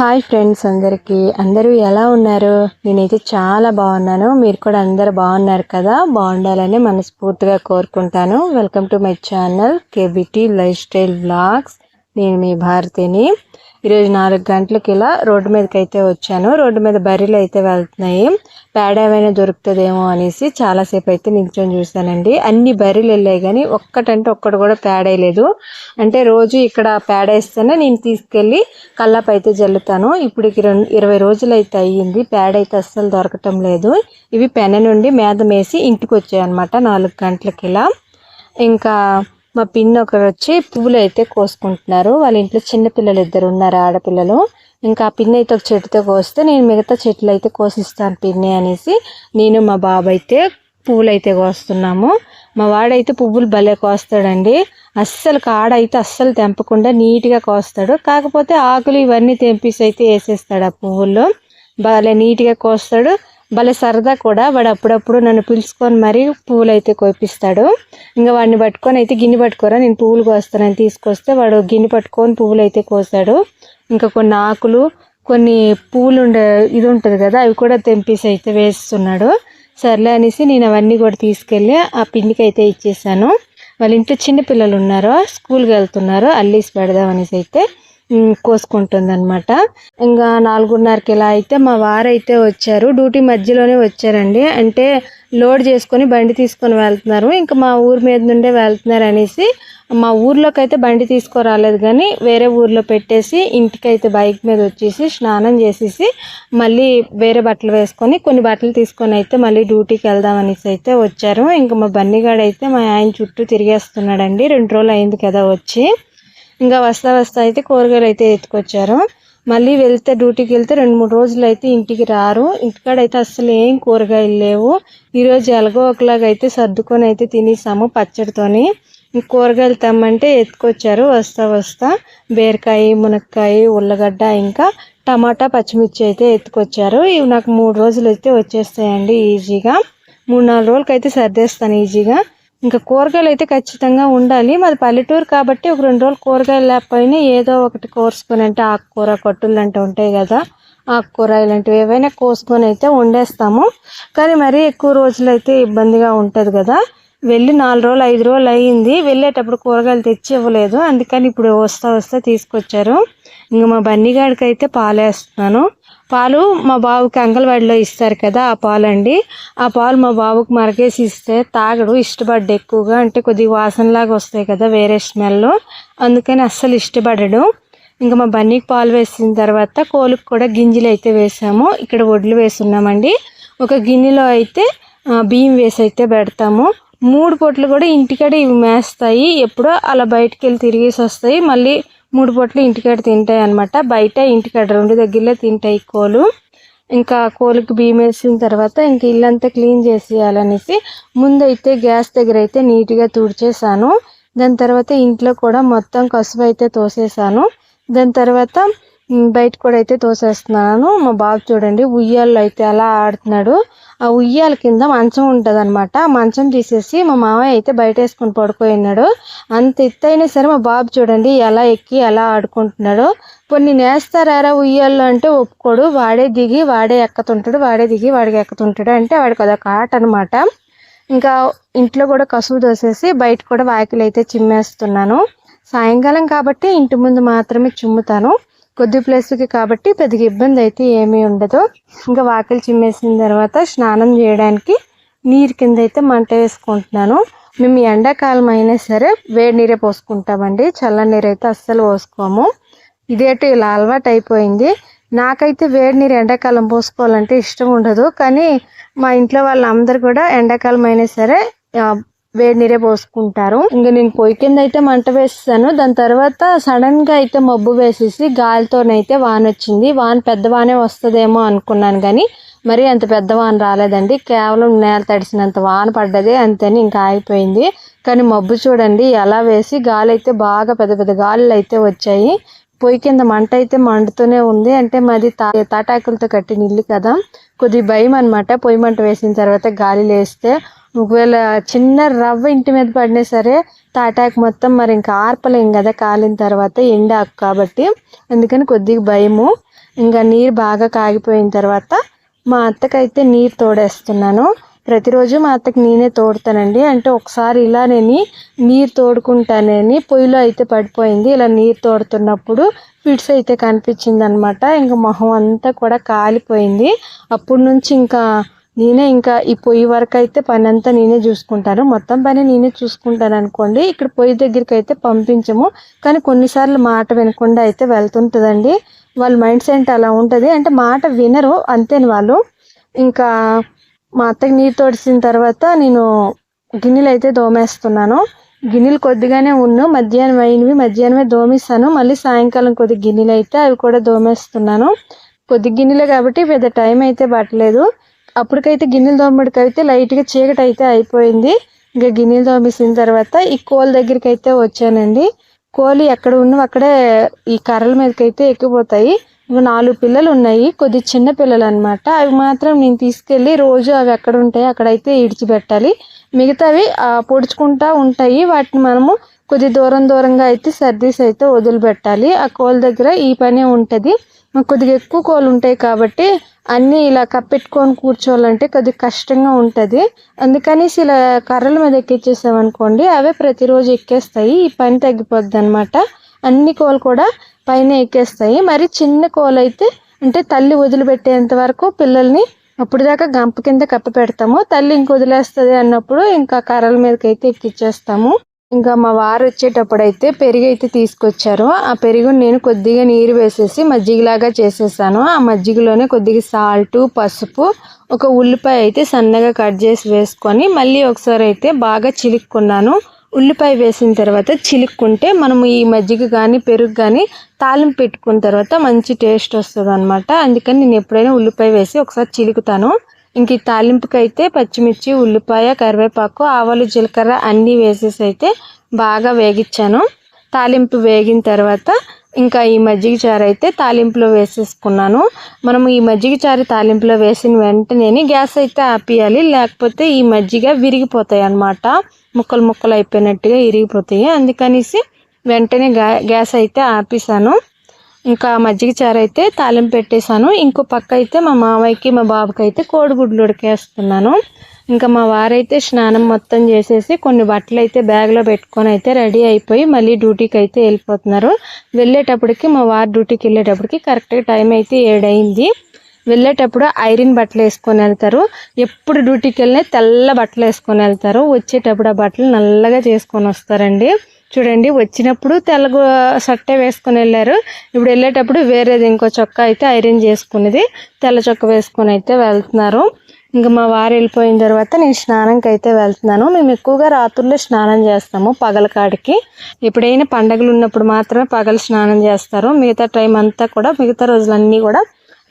Hi friends అందరికీ. అందరూ ఎలా ఉన్నారు? నేనైతే చాలా బాగున్నాను. మీరు కూడా అందరు బాగున్నారు కదా? బాగుండాలని మనస్ఫూర్తిగా కోరుకుంటాను. Welcome to my channel K B T life style blogs నేను మీ భారతిని. ఈరోజు నాలుగు గంటలకి ఇలా రోడ్డు మీదకి అయితే వచ్చాను. రోడ్డు మీద బర్రెలు అయితే వెళ్తున్నాయి. పేడ ఏమైనా దొరుకుతుందేమో అనేసి చాలాసేపు అయితే నిల్చొని చూశానండి. అన్ని బర్రెలు వెళ్ళాయి కానీ ఒక్కటంటే ఒక్కటి కూడా పేడేయలేదు అంటే రోజు ఇక్కడ పేడ వేస్తేనే నేను తీసుకెళ్ళి కల్లాపు అయితే జల్లుతాను. ఇప్పటికి రెండు ఇరవై రోజులు అయితే అయ్యింది. పేడ అయితే అస్సలు దొరకటం లేదు. ఇవి పెన నుండి మేద మేసి ఇంటికి వచ్చాయి అనమాట నాలుగు గంటలకి ఇలా. ఇంకా మా పిన్ని ఒకరు వచ్చి పువ్వులు అయితే కోసుకుంటున్నారు. వాళ్ళ ఇంట్లో చిన్నపిల్లలు ఇద్దరు ఉన్నారు ఆడపిల్లలు. ఇంకా ఆ పిన్ని అయితే ఒక చెట్టుతో కోస్తే నేను మిగతా చెట్లు అయితే కోసిస్తాను పిన్ని అనేసి నేను మా బాబు అయితే పువ్వులు అయితే కోస్తున్నాము. మా వాడైతే పువ్వులు భలే కోస్తాడండి. అస్సలు కాడ అయితే అస్సలు తెంపకుండా నీట్గా కోస్తాడు. కాకపోతే ఆకులు ఇవన్నీ తెంపేసి అయితే వేసేస్తాడు ఆ పువ్వుల్లో. భలే నీట్గా కోస్తాడు. భలే సరదా కూడా వాడు అప్పుడప్పుడు నన్ను పిలుచుకొని మరీ పువ్వులు అయితే కోపిస్తాడు. ఇంకా వాడిని పట్టుకొని అయితే గిన్నె పట్టుకోరా నేను పువ్వులు కోస్తానని తీసుకొస్తే వాడు గిన్నె పట్టుకొని పువ్వులు అయితే కోసాడు ఇంకా కొన్ని ఆకులు కొన్ని పువ్వులు ఉండే ఇది ఉంటుంది కదా అవి కూడా తెంపేసి అయితే వేస్తున్నాడు. సర్లే అనేసి నేను అవన్నీ కూడా తీసుకెళ్ళి ఆ పిండికి అయితే ఇచ్చేసాను. వాళ్ళ ఇంట్లో చిన్న పిల్లలు ఉన్నారు స్కూల్కి వెళ్తున్నారు అల్లీసి పెడదాం అనేసి అయితే కోసుకుంటుంది అనమాట ఇంకా నాలుగున్నరకి ఇలా అయితే మా వారైతే వచ్చారు. డ్యూటీ మధ్యలోనే వచ్చారండి. అంటే లోడ్ చేసుకొని బండి తీసుకొని వెళ్తున్నారు. ఇంకా మా ఊరి మీద నుండే వెళ్తున్నారు అనేసి మా ఊర్లోకి అయితే బండి తీసుకురాలేదు కానీ వేరే ఊర్లో పెట్టేసి ఇంటికైతే బైక్ మీద వచ్చేసి స్నానం చేసేసి మళ్ళీ వేరే బట్టలు వేసుకొని కొన్ని బట్టలు తీసుకొని అయితే మళ్ళీ డ్యూటీకి వెళ్దాం అనేసి అయితే వచ్చారు. ఇంకా మా బన్నీగాడు అయితే మా ఆయన చుట్టూ తిరిగేస్తున్నాడండి. రెండు రోజులు అయింది కదా వచ్చి. ఇంకా వస్తా వస్తా అయితే కూరగాయలు అయితే ఎత్తుకొచ్చారు. మళ్ళీ వెళ్తే డ్యూటీకి వెళ్తే రెండు మూడు రోజులు అయితే ఇంటికి రారు. ఇంటికాడ అయితే అసలు ఏం కూరగాయలు లేవు. ఈరోజు ఎలాగో ఒకలాగా అయితే సర్దుకొని అయితే తినేసాము పచ్చడితోని. కూరగాయలు తెమ్మంటే ఎత్తుకొచ్చారు. వస్తా వస్తా బీరకాయ మునక్కాయ ఉల్లగడ్డ ఇంకా టమాటా పచ్చిమిర్చి అయితే ఎత్తుకొచ్చారు. ఇవి నాకు మూడు రోజులు అయితే వచ్చేస్తాయండి ఈజీగా. మూడు నాలుగు రోజులకైతే సర్దేస్తాను ఈజీగా. ఇంకా కూరగాయలు అయితే ఖచ్చితంగా ఉండాలి. మాది పల్లెటూరు కాబట్టి ఒక రెండు రోజులు కూరగాయలు లేకపోయినా ఏదో ఒకటి కోసుకొని అంటే ఆకుకూర కట్టులు అంటే ఉంటాయి కదా ఆకుకూర ఇలాంటివి ఏవైనా కోసుకొని అయితే వండేస్తాము. కానీ మరీ ఎక్కువ రోజులు అయితే ఇబ్బందిగా ఉంటుంది కదా. వెళ్ళి నాలుగు రోజులు ఐదు రోజులు అయ్యింది. వెళ్ళేటప్పుడు కూరగాయలు తెచ్చి ఇవ్వలేదు. అందుకని ఇప్పుడు వస్తా వస్తా తీసుకొచ్చారు. ఇంకా మా బన్నీగాడికి అయితే పాలేస్తున్నాను. పాలు మా బాబుకి అంగన్వాడిలో ఇస్తారు కదా ఆ పాలు అండి ఆ పాలు మా బాబుకి మరగేసి ఇస్తే తాగడు ఇష్టపడ్డ ఎక్కువగా. అంటే కొద్దిగా వాసనలాగా వస్తాయి కదా వేరే స్మెల్ అందుకని అస్సలు ఇష్టపడడు. ఇంకా మా బన్నీకి పాలు వేసిన తర్వాత కోలుకు కూడా గింజలు అయితే వేసాము. ఇక్కడ వడ్లు వేస్తున్నామండి ఒక గిన్నెలో అయితే బియ్యం వేసి అయితే పెడతాము. మూడు పొట్లు కూడా ఇంటికాడ ఇవి మేస్తాయి. ఎప్పుడో అలా బయటికి వెళ్ళి తిరిగేసి వస్తాయి. మళ్ళీ మూడు పొట్లు ఇంటికాడ తింటాయి అనమాట బయట ఇంటికాడ రెండు దగ్గరలో తింటాయి కోలు ఇంకా కోలుకి బియ్యం వేసిన తర్వాత ఇంక ఇల్లంతా క్లీన్ చేసేయాలనేసి ముందైతే గ్యాస్ దగ్గర అయితే నీట్గా తుడిచేసాను. దాని తర్వాత ఇంట్లో కూడా మొత్తం కసువు అయితే తోసేసాను. దాని తర్వాత బయట కూడా అయితే తోసేస్తున్నాను. మా బాబు చూడండి ఉయ్యాల్లో అయితే అలా ఆడుతున్నాడు. ఆ ఉయ్యాల కింద మంచం ఉంటుంది అనమాట మంచం తీసేసి మా మామయ్య అయితే బయట వేసుకొని పడుకోయినాడు అంత ఎత్తైనా సరే మా బాబు చూడండి ఎలా ఎక్కి ఎలా ఆడుకుంటున్నాడు. కొన్ని నేస్తారా ఉయ్యాల్లో అంటే ఒప్పుకోడు. వాడే దిగి వాడే ఎక్కతుంటాడు వాడే దిగి వాడికి ఎక్కుతుంటాడు అంటే వాడికి అదొక ఆట అనమాట ఇంకా ఇంట్లో కూడా కసువు దోసేసి బయట కూడా వాకిలు అయితే చిమ్మేస్తున్నాను. సాయంకాలం కాబట్టి ఇంటి ముందు మాత్రమే చిమ్ముతాను. కొద్ది ప్లేస్కి కాబట్టి పెద్దగా ఇబ్బంది అయితే ఏమీ ఉండదు. ఇంకా వాకిలి చిమ్మేసిన తర్వాత స్నానం చేయడానికి నీరు కింద అయితే మంట వేసుకుంటున్నాను. మేము ఎండాకాలం అయినా సరే వేడి నీరే పోసుకుంటామండి. చల్ల నీరు అయితే అస్సలు పోసుకోము. ఇదేటో ఇలా అలవాటు అయిపోయింది. నాకైతే వేడి నీరు ఎండాకాలం పోసుకోవాలంటే ఇష్టం ఉండదు. కానీ మా ఇంట్లో వాళ్ళందరూ కూడా ఎండాకాలం అయినా సరే వేడి నీరే పోసుకుంటారు. ఇంకా నేను పొయ్యి కింద అయితే మంట వేస్తాను దాని తర్వాత సడన్గా అయితే మబ్బు వేసేసి గాలితోనైతే వాన వచ్చింది. వాన పెద్ద వానే వస్తుందేమో అనుకున్నాను కానీ మరి అంత పెద్ద వాన రాలేదండి. కేవలం నేల తడిసినంత వాన పడ్డది అంతేని ఇంకా ఆగిపోయింది. కానీ మబ్బు చూడండి ఎలా వేసి గాలి అయితే బాగా పెద్ద పెద్ద గాలులు అయితే వచ్చాయి. పొయ్యి కింద మంట అయితే మండుతూనే ఉంది. అంటే మాది తా తాటాకులతో కట్టిన ఇల్లు కదా. కొద్ది భయం అనమాట పొయ్యి మంట వేసిన తర్వాత గాలి లేస్తే. ఒకవేళ చిన్న రవ్వ ఇంటి మీద పడినా సరే తాటాకు మొత్తం మరి ఇంకా ఆర్పలేం కదా కాలిన తర్వాత ఎండాకు కాబట్టి. అందుకని కొద్దిగా భయము. ఇంకా నీరు బాగా కాగిపోయిన తర్వాత మా అత్తకైతే నీరు తోడేస్తున్నాను. ప్రతిరోజు మా అత్తకి నేనే తోడుతానండి. అంటే ఒకసారి ఇలా నేను నీరు తోడుకుంటానని పొయ్యిలో అయితే పడిపోయింది. ఇలా నీరు తోడుతున్నప్పుడు ఫిట్స్ అయితే కనిపించింది అనమాట ఇంకా మొహం అంతా కూడా కాలిపోయింది. అప్పటి నుంచి ఇంకా నేనే ఇంకా ఈ పొయ్యి వరకు అయితే పని అంతా నేనే చూసుకుంటాను. మొత్తం పని నేనే చూసుకుంటాను అనుకోండి. ఇక్కడ పొయ్యి దగ్గరికి అయితే పంపించము. కానీ కొన్నిసార్లు మాట వినకుండా అయితే వెళ్తుంటుందండి. వాళ్ళ మైండ్ సెట్ అలా ఉంటుంది. అంటే మాట వినరు అంతేని వాళ్ళు. ఇంకా మా అత్తకి నీరు తోడిసిన తర్వాత నేను గిన్నెలు అయితే దోమేస్తున్నాను. గిన్నెలు కొద్దిగానే ఉన్ను. మధ్యాహ్నం అయినవి మధ్యాహ్నమే దోమిస్తాను మళ్ళీ సాయంకాలం కొద్ది గిన్నెలు అయితే అవి కూడా దోమేస్తున్నాను. కొద్ది గిన్నెలే కాబట్టి పెద్ద టైం అయితే పట్టలేదు. అప్పటికైతే గిన్నెలు దోమడికైతే లైట్గా చీకటి అయితే అయిపోయింది. ఇంకా గిన్నెలు దోమేసిన తర్వాత ఈ కోల్ దగ్గరికి అయితే వచ్చానండి. కోళ్ళు ఎక్కడ ఉన్నవి అక్కడే ఈ కర్రల మీదకి అయితే ఎక్కిపోతాయి నాలుగు పిల్లలు ఉన్నాయి కొద్ది చిన్న పిల్లలు అనమాట అవి మాత్రం నేను తీసుకెళ్ళి రోజు అవి ఎక్కడ ఉంటాయి అక్కడైతే ఇడిచిపెట్టాలి. మిగతావి పొడుచుకుంటా ఉంటాయి. వాటిని మనము కొద్ది దూరం దూరంగా అయితే సర్దీస్ అయితే వదిలిపెట్టాలి. ఆ కోళ్ళ దగ్గర ఈ పనే ఉంటుంది. కొద్దిగా ఎక్కువ కోళ్ళు ఉంటాయి కాబట్టి అన్నీ ఇలా కప్పెట్టుకొని కూర్చోవాలంటే కొద్దిగా కష్టంగా ఉంటుంది. అందుకని ఇలా కర్రల మీద ఎక్కించేసామనుకోండి అవే ప్రతిరోజు ఎక్కేస్తాయి. ఈ పని తగ్గిపోద్ది అనమాట అన్ని కోళ్ళు కూడా పైన ఎక్కేస్తాయి. మరి చిన్న కోళ్ళు అయితే అంటే తల్లి వదిలిపెట్టేంత వరకు పిల్లల్ని అప్పుడు దాకా గంప కింద కప్ప పెడతాము. తల్లి ఇంక వదిలేస్తుంది అన్నప్పుడు ఇంకా కర్రల మీదకి అయితే ఎక్కిచ్చేస్తాము. ఇంకా మా వారు వచ్చేటప్పుడు అయితే పెరుగు అయితే తీసుకొచ్చారు. ఆ పెరుగు నేను కొద్దిగా నీరు వేసేసి మజ్జిగలాగా చేసేసాను. ఆ మజ్జిగలోనే కొద్దిగా సాల్ట్ పసుపు ఒక ఉల్లిపాయ అయితే సన్నగా కట్ చేసి వేసుకొని మళ్ళీ ఒకసారి అయితే బాగా చిలుక్కున్నాను. ఉల్లిపాయ వేసిన తర్వాత చిలుక్కుంటే మనము ఈ మజ్జిగ కానీ పెరుగు కానీ తాలింపు పెట్టుకున్న తర్వాత మంచి టేస్ట్ వస్తుంది అందుకని నేను ఎప్పుడైనా ఉల్లిపాయ వేసి ఒకసారి చిలుకుతాను. ఇంక ఈ తాలింపుకి అయితే పచ్చిమిర్చి ఉల్లిపాయ కరివేపాకు ఆవాలు జీలకర్ర అన్నీ వేసేసి అయితే బాగా వేగించాను తాలింపు వేగిన తర్వాత ఇంకా ఈ మజ్జిగ చారు అయితే తాలింపులో వేసేసుకున్నాను. మనం ఈ మజ్జిగ చారు తాలింపులో వేసిన వెంటనే గ్యాస్ అయితే ఆపేయాలి లేకపోతే ఈ మజ్జిగ విరిగిపోతాయి అన్నమాట. ముక్కలు ముక్కలు అయిపోయినట్టుగా ఇరిగిపోతాయి అందుకనేసి వెంటనే గ్యాస్ అయితే ఆపేసాను ఇంకా మజ్జిగ చారు అయితే తాలింపు పెట్టేశాను. ఇంకో పక్క అయితే మా మామయ్యకి మా బాబుకి అయితే కోడిగుడ్లు ఉడికేస్తున్నాను. ఇంకా మా వారైతే స్నానం మొత్తం చేసేసి కొన్ని బట్టలు అయితే బ్యాగ్లో పెట్టుకొని అయితే రెడీ అయిపోయి మళ్ళీ డ్యూటీకి అయితే వెళ్ళిపోతున్నారు. వెళ్ళేటప్పటికి మా వారు డ్యూటీకి వెళ్ళేటప్పటికి కరెక్ట్గా టైం అయితే ఏడైంది. వెళ్ళేటప్పుడు ఐరన్ బట్టలు వేసుకొని వెళ్తారు. ఎప్పుడు డ్యూటీకి వెళ్ళినా తెల్ల బట్టలు వేసుకొని వెళ్తారు. వచ్చేటప్పుడు ఆ బట్టలు నల్లగా చేసుకొని వస్తారండి. చూడండి వచ్చినప్పుడు తెల్లగు సట్టే వేసుకొని వెళ్ళారు. ఇప్పుడు వెళ్ళేటప్పుడు వేరేది ఇంకో చొక్కా అయితే ఐరన్ చేసుకునేది. తెల్ల చొక్క వేసుకొని అయితే వెళ్తున్నారు. ఇంకా మా వారు వెళ్ళిపోయిన తర్వాత నేను స్నానంకి అయితే వెళ్తున్నాను. మేము ఎక్కువగా రాత్రుల్లో స్నానం చేస్తాము పగల కాడికి. ఎప్పుడైనా పండగలు ఉన్నప్పుడు మాత్రమే పగలు స్నానం చేస్తారు. మిగతా టైం అంతా కూడా మిగతా రోజులన్నీ కూడా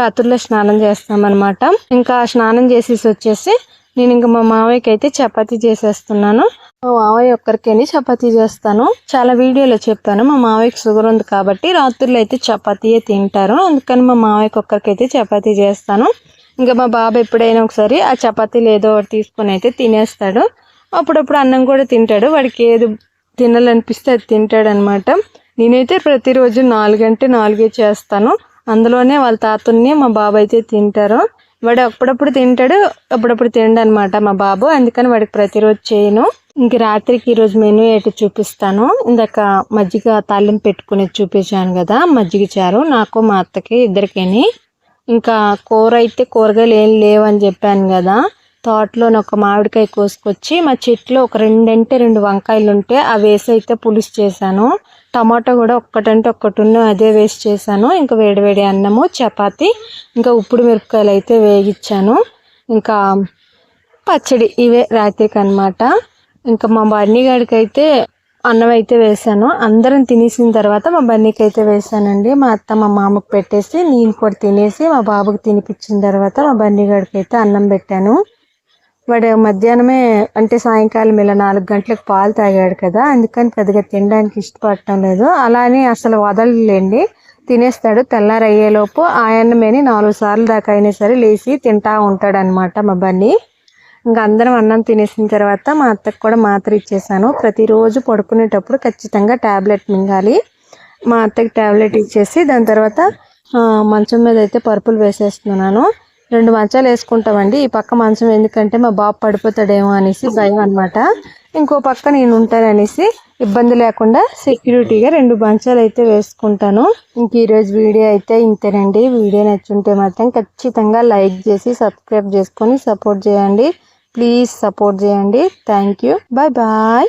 రాత్రుల్లో స్నానం చేస్తామన్నమాట. ఇంకా స్నానం చేసేసి వచ్చేసి నేను ఇంకా మా మావయ్యకి అయితే చపాతీ చేసేస్తున్నాను. మా మావయ్య ఒక్కరికేని చపాతీ చేస్తాను. చాలా వీడియోలో చెప్తాను మా మావయ్యకి షుగర్ ఉంది కాబట్టి రాత్రుల్లో అయితే చపాతీయే తింటారు. అందుకని మా మావయ్యకి ఒక్కరికైతే చపాతీ చేస్తాను. ఇంకా మా బాబు ఎప్పుడైనా ఒకసారి ఆ చపాతీలు ఏదో ఒకటి తీసుకొని అయితే తినేస్తాడు. అప్పుడప్పుడు అన్నం కూడా తింటాడు. వాడికి ఏది తినాలనిపిస్తే అది తింటాడు అనమాట నేనైతే ప్రతిరోజు నాలుగంటే నాలుగే చేస్తాను. అందులోనే వాళ్ళ తాతల్ని మా బాబు అయితే తింటారు. వాడు అప్పుడప్పుడు తింటాడు అప్పుడప్పుడు తినడు అనమాట మా బాబు. అందుకని వాడికి ప్రతిరోజు చేయను. ఇంక రాత్రికి ఈరోజు మెనూ ఏంటి చూపిస్తాను. ఇందాక మజ్జిగ తాలింపు పెట్టుకునేది చూపించాను కదా మజ్జిగ చారు. నాకు మా అత్తకి ఇద్దరికని. ఇంకా కూర అయితే కూరగాయలు ఏం లేవని చెప్పాను కదా తోటలోని ఒక మామిడికాయ కోసుకొచ్చి మా చెట్లో ఒక రెండంటే రెండు వంకాయలు ఉంటే అవి వేసి అయితే పులుసు చేశాను. టమాటో కూడా ఒక్కటంటే ఒక్కటి ఉన్న అదే వేస్ట్ చేశాను. ఇంకా వేడివేడి అన్నము చపాతి ఇంకా ఉప్పుడు మిరపకాయలు అయితే వేగించాను ఇంకా పచ్చడి ఇవే రాత్రికి అనమాట ఇంకా మా బన్నీగాడికి అయితే అన్నం అయితే వేసాను అందరం తినేసిన తర్వాత మా బన్నీకి అయితే వేసానండి మా అత్త మా మామకు పెట్టేసి నేను కూడా తినేసి మా బాబుకి తినిపించిన తర్వాత మా బన్నీగాడికి అయితే అన్నం పెట్టాను. వాడు మధ్యాహ్నమే అంటే సాయంకాలం ఇలా నాలుగు గంటలకు పాలు తాగాడు కదా అందుకని పెద్దగా తినడానికి ఇష్టపడటం లేదు. అలానే అసలు వదలలేండి. తినేస్తాడు. తెల్లారయ్యేలోపు ఆయన్నమేని నాలుగు సార్లు దాకా అయినా సరే లేచి తింటా ఉంటాడు అనమాట మా బన్నీ. ఇంకా అందరం అన్నం తినేసిన తర్వాత మా అత్తకు కూడా మాత్ర ఇచ్చేసాను. ప్రతిరోజు పడుకునేటప్పుడు ఖచ్చితంగా ట్యాబ్లెట్ మింగాలి. మా అత్తకి ట్యాబ్లెట్ ఇచ్చేసి దాని తర్వాత మంచం మీద అయితే పరుపులు వేసేస్తున్నాను. రెండు మంచాలు వేసుకుంటామండి. ఈ పక్క మంచం ఎందుకంటే మా బాబు పడిపోతాడేమో అనేసి భయం అనమాట ఇంకో పక్క నేను ఉంటాననేసి ఇబ్బంది లేకుండా సెక్యూరిటీగా రెండు మంచాలు అయితే వేసుకుంటాను. ఇంక ఈరోజు వీడియో అయితే ఇంతేనండి. వీడియో నచ్చుంటే మాత్రం ఖచ్చితంగా లైక్ చేసి సబ్స్క్రైబ్ చేసుకొని సపోర్ట్ చేయండి. ప్లీజ్ సపోర్ట్ చేయండి. Thank you. Bye bye.